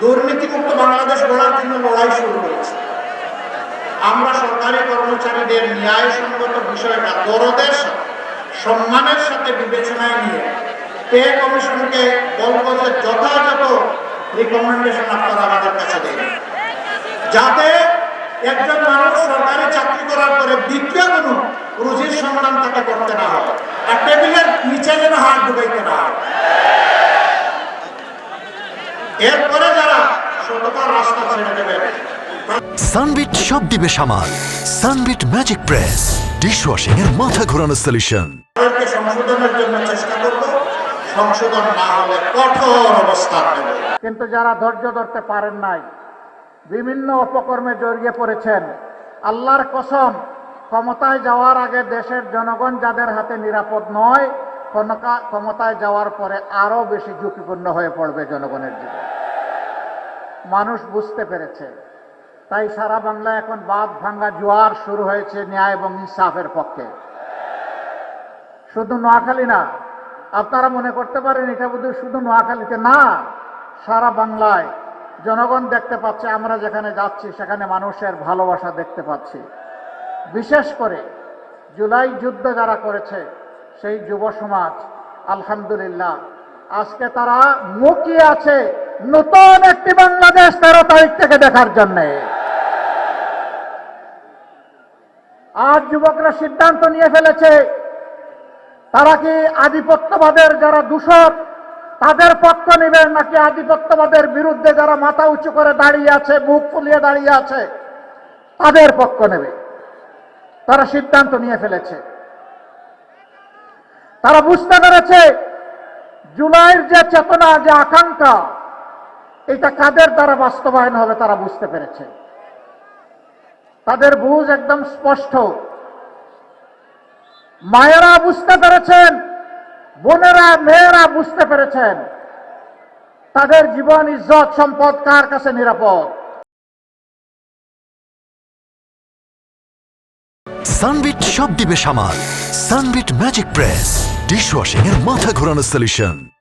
দুর্নীতিমুক্ত বাংলাদেশ গড়ার জন্য লড়াই শুরু করেছে। আমরা সরকারি কর্মচারীদের ন্যায়সঙ্গত বিষয়টা দরদের সম্মানের সাথে বিবেচনায় নিয়ে পে কমিশনকে বলব যে যথাযথ রিকমেন্ডেশন আপনারা আমাদের কাছে দেন যাতে একজন মানুষ সরকারি চাকরি করার পরে দ্বিতীয় কোনো রুজির সন্ধান তাকে করতে না হয় আর টেবিলের নিচে যেন হাত ডুবাইতে না হয়। এরপরে রাস্তা ছেড়ে দেবেন সানবিট সব দিবে সামাল। Sunbit magic press. ডিশওয়াশিং এর মাথা ঘোরানো সলিউশন সংশোধনের জন্য চেষ্টা করব। সংশোধন না হলে কঠোর অবস্থান নেব। কিন্তু যারা ধৈর্য ধরতে পারেন নাই বিভিন্ন অপকর্মে জড়িয়ে পড়েছেন আল্লাহর কসম ক্ষমতায় যাওয়ার আগে দেশের জনগণ যাদের হাতে নিরাপদ নয় ক্ষমতায় যাওয়ার পরে আরও বেশি ঝুঁকিপূর্ণ হয়ে পড়বে জনগণের জীবন। মানুষ বুঝতে পেরেছে। তাই সারা বাংলা এখন বাদ ভাঙ্গা জোয়ার শুরু হয়েছে ন্যায় এবং ইনসাফের পক্ষে। শুধু নোয়াখালী না, আপনারা মনে করতে পারেন এটা বোধহয় শুধু নোয়াখালীতে না, সারা বাংলায় জনগণ দেখতে পাচ্ছে, আমরা যেখানে যাচ্ছি সেখানে মানুষের ভালোবাসা দেখতে পাচ্ছি। বিশেষ করে জুলাই যুদ্ধ যারা করেছে, সেই যুব সমাজ, আলহামদুলিল্লাহ, আজকে তারা মুখিয়ে আছে নতুন একটি বাংলাদেশ তেরো তারিখ থেকে দেখার জন্যে। আর যুবকরা সিদ্ধান্ত নিয়ে ফেলেছে, তারা কি আধিপত্যবাদের যারা দূষক, তাদের পক্ষ নেবেন নাকি আধিপত্যবাদের বিরুদ্ধে যারা মাথা উঁচু করে দাঁড়িয়ে আছে মুখ ফুলিয়ে দাঁড়িয়ে আছে, তাদের পক্ষ নেবে। তারা সিদ্ধান্ত নিয়ে ফেলেছে। তারা বুঝতে পেরেছে, জুলাইয়ের যে চেতনা, যে আকাঙ্ক্ষা এটা কাদের দ্বারা বাস্তবায়ন হবে তারা বুঝতে পেরেছে। তাদের বুঝ একদম স্পষ্ট। মায়েরা বুঝতে পেরেছেন, বোনেরা, মেয়েরা বুঝতে পেরেছেন, তাদের জীবন, ইজ্জত, সম্পদ কার কাছে নিরাপদ? সানবিট সব দিবে সামাল। সানবিট ম্যাজিক প্রেস, ডিশওয়াশিং এর মাথা ঘোরানো সলিউশন